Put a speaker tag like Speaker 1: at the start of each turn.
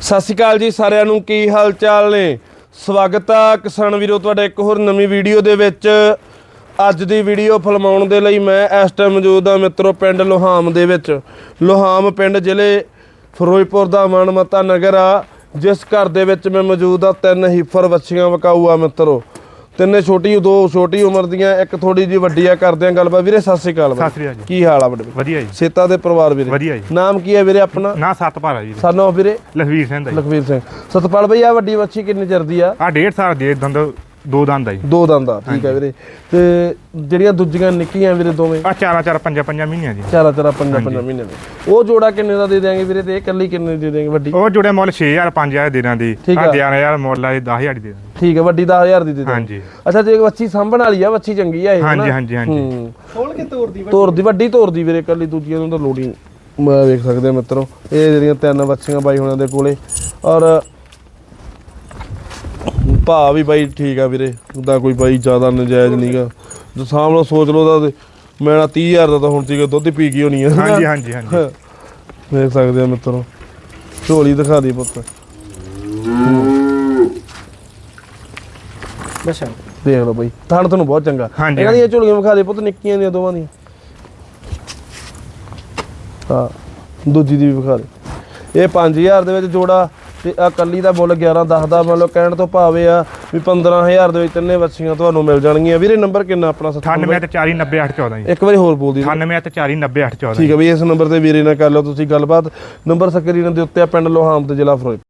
Speaker 1: ਸਤਿ ਸ਼੍ਰੀ ਅਕਾਲ ਜੀ ਸਾਰਿਆਂ ਨੂੰ, ਕੀ ਹਾਲ ਚਾਲ ਨੇ? ਸਵਾਗਤ ਆ ਕਿਸਾਨ ਵੀਰੋ, ਤੁਹਾਡਾ ਇੱਕ ਹੋਰ ਨਵੀਂ ਵੀਡੀਓ ਦੇ ਵਿੱਚ। ਅੱਜ ਦੀ ਵੀਡੀਓ ਫਿਲਮਾਉਣ ਦੇ ਲਈ ਮੈਂ ਇਸ ਟਾਈਮ ਮੌਜੂਦ ਆ ਮਿੱਤਰੋ, ਪਿੰਡ ਲੋਹਾਮ ਦੇ ਵਿੱਚ। ਲੋਹਾਮ ਪਿੰਡ ਜ਼ਿਲ੍ਹੇ ਫਿਰੋਜ਼ਪੁਰ ਦਾ ਮਾਨਮਤਾ ਨਗਰ ਆ, ਜਿਸ ਘਰ ਦੇ ਵਿੱਚ ਮੈਂ ਮੌਜੂਦ ਆ, ਤਿੰਨ ਹੀਫਰ ਵੱਛੀਆਂ ਵਕਾਊ ਆ ਮਿੱਤਰੋ। ਤਿੰਨੇ ਛੋਟੀ ਦੋ ਛੋਟੀ ਉਮਰ ਦੀਆਂ ਇੱਕ ਥੋੜੀ ਜਿਹੀ ਵੱਡੀ ਆ ਕਰਦੇ ਆ ਗੱਲਬਾਤ। ਵੀਰੇ ਸਤਿ ਸ਼੍ਰੀ ਅਕਾਲ
Speaker 2: ਸਤਿ ਸ਼੍ਰੀ ਅਕਾਲ ਜੀ।
Speaker 1: ਕੀ ਹਾਲ ਆ ਵੱਡੇ
Speaker 2: ਵਧੀਆ ਜੀ।
Speaker 1: ਸੇਤਾ ਦੇ ਪਰਿਵਾਰ ਵੀਰੇ।
Speaker 2: ਵਧੀਆ ਜੀ।
Speaker 1: ਨਾਮ ਕੀ ਹੈ ਵੀਰੇ ਆਪਣਾ?
Speaker 2: ਨਾ ਸੱਤ ਭਾਰਾ ਜੀ
Speaker 1: ਸਾਨੂੰ ਵੀਰੇ?
Speaker 2: ਲਖਵੀਰ ਸਿੰਘ ਦਾ ਜੀ।
Speaker 1: ਲਖਵੀਰ ਸਿੰਘ। ਸਤਪਾਲ ਬਈ ਆ ਵੱਡੀ ਵੱਛੀ ਕਿੰਨੇ ਚਿਰ ਦੀ ਆ?
Speaker 2: ਆ ਡੇਢ ਸਾਲ ਦੇ ਦੰਦ ਦੋ ਦੰਦ ਆ ਜੀ।
Speaker 1: ਦੋ ਦੰਦ ਆ ਠੀਕ ਆ ਵੀਰੇ। ਤੇ ਜਿਹੜੀਆਂ ਦੂਜੀਆਂ ਨਿੱਕੀਆਂ ਵੀਰੇ ਦੋਵੇਂ?
Speaker 2: ਆ ਚਾਰਾਂ ਚਾਰ ਪੰਜਾਂ ਪੰਜਾਂ ਮਹੀਨਿਆਂ ਦੀ
Speaker 1: ਚਾਰਾ ਚਾਰਾ ਪੰਜਾਂ ਪੰਜਾਂ ਮਹੀਨੇ ਦੇ ਉਹ ਜੋੜਾ ਕਿੰਨੇ ਦਾ ਦੇ ਦਿਆਂਗੇ ਵੀਰੇ ਤੇ ਇਹ ਇਕੱਲੀ ਕਿੰਨੇ ਦੀ ਦੇ ਦਿਆਂਗੇ ਵੱਡੀ?
Speaker 2: ਉਹ ਜੁੜੇ ਮੁੱਲ 6000 5000 ਦੇਣਾ ਦੀ
Speaker 1: ਠੀਕ
Speaker 2: ਆ।
Speaker 1: ਆ।
Speaker 2: 11000 ਮੁੱਲ ਆ 10000 ਦੀ ਦੇ ਦਾਂਗੇ।
Speaker 1: ਠੀਕ ਹੈ ਵੱਡੀ 10000 ਦੀ ਦੇ ਦਿਆਂਗੇ
Speaker 2: ਹਾਂਜੀ।
Speaker 1: ਅੱਛਾ ਜੇ ਵੱਛੀ ਸਾਂਭਣ ਵਾਲੀ ਆ ਵੱਛੀ ਚੰਗੀ ਆ ਇਹ
Speaker 2: ਹਾਂਜੀ? ਹਾਂਜੀ ਹਾਂਜੀ।
Speaker 1: ਹੂੰ।
Speaker 3: ਖੋਲ ਕੇ ਤੋੜ ਦੀ
Speaker 1: ਤੋਰ ਦੀ ਵੱਡੀ ਤੋਰ ਦੀ ਵੀਰੇ ਇਕੱਲੀ ਦੂਜੀਆਂ ਨੂੰ ਤਾਂ ਲੋੜ ਹੀ ਨਹੀਂ। ਮੈਂ ਵੇਖ ਸਕਦੇ ਆ ਮਿੱਤਰੋ ਇਹ ਜਿਹੜੀਆਂ ਤਿੰਨ ਵੱਛੀਆਂ ਬਾਈ ਹੁਣਾਂ ਦੇ ਕੋਲੇ। ਔਰ ਭਾ ਵੀ ਬਾਈ ਠੀਕ ਆ ਵੀਰੇ ਉਹਦਾ ਕੋਈ ਬਾਈ ਜ਼ਿਆਦਾ ਨਜਾਇਜ਼ ਨਹੀਂਗਾ ਜੋ ਸਾਹਮਣੇ ਸੋਚ ਲਓ ਤਾਂ ਮੈਂ ਨਾ 30000 ਦਾ ਤਾਂ ਹੁਣ ਸੀਗਾ ਦੁੱਧ ਹੀ ਪੀ ਗਈ ਹੋਣੀ ਆ।
Speaker 2: ਹਾਂਜੀ ਹਾਂਜੀ ਹਾਂਜੀ।
Speaker 1: ਦੇਖ ਸਕਦੇ ਆ ਮਿੱਤਰੋ ਝੋਲੀ ਦਿਖਾ ਦੀ ਪੁੱਤ।
Speaker 3: ਬਸ਼ਾ
Speaker 1: ਦੇਖ ਲਓ ਬਾਈ ਥਣ ਤੁਹਾਨੂੰ ਬਹੁਤ ਚੰਗਾ।
Speaker 2: ਹਾਂਜੀ,
Speaker 1: ਇਹਨਾਂ ਦੀਆਂ ਝੋਲੀਆਂ ਵਿਖਾ ਦੇ ਪੁੱਤ ਨਿੱਕੀਆਂ ਦੀਆਂ ਦੋਵਾਂ ਦੀਆਂ। ਹਾਂ ਦੂਜੀ ਦੀ ਵੀ ਵਿਖਾ ਦੇ। ਇਹ 5000 ਦੇ ਵਿੱਚ ਜੋੜਾ ਤੇ ਆ ਕੱਲੀ ਦਾ ਮੁੱਲ 11 10 ਦਾ ਮਤਲਬ ਕਹਿਣ ਤੋਂ ਭਾਵੇਂ ਆ ਵੀ 15000 ਦੇ ਵਿੱਚ ਤਿੰਨੇ ਵੱਛੀਆਂ ਤੁਹਾਨੂੰ ਮਿਲ ਜਾਣਗੀਆਂ। ਵੀਰੇ ਨੰਬਰ ਕਿੰਨਾ ਆਪਣਾ
Speaker 2: 98 ਤੇ 40 90 8 14 ਜੀ।
Speaker 1: ਇੱਕ ਵਾਰੀ ਹੋਰ ਬੋਲ ਦੀ
Speaker 2: 98 ਤੇ 40 90 8 14
Speaker 1: ਠੀਕ ਹੈ ਬਈ ਇਸ ਨੰਬਰ ਤੇ ਵੀਰੇ ਨਾਲ ਕਰ ਲਓ ਤੁਸੀਂ ਗੱਲਬਾਤ। ਨੰਬਰ ਸਕਰੀਨ ਦੇ ਉੱਤੇ ਆ ਪਿੰਡ ਲੋਹਾਮ ਤੇ ਜ਼ਿਲ੍ਹਾ ਫਿਰੋਜ਼ਪੁਰ।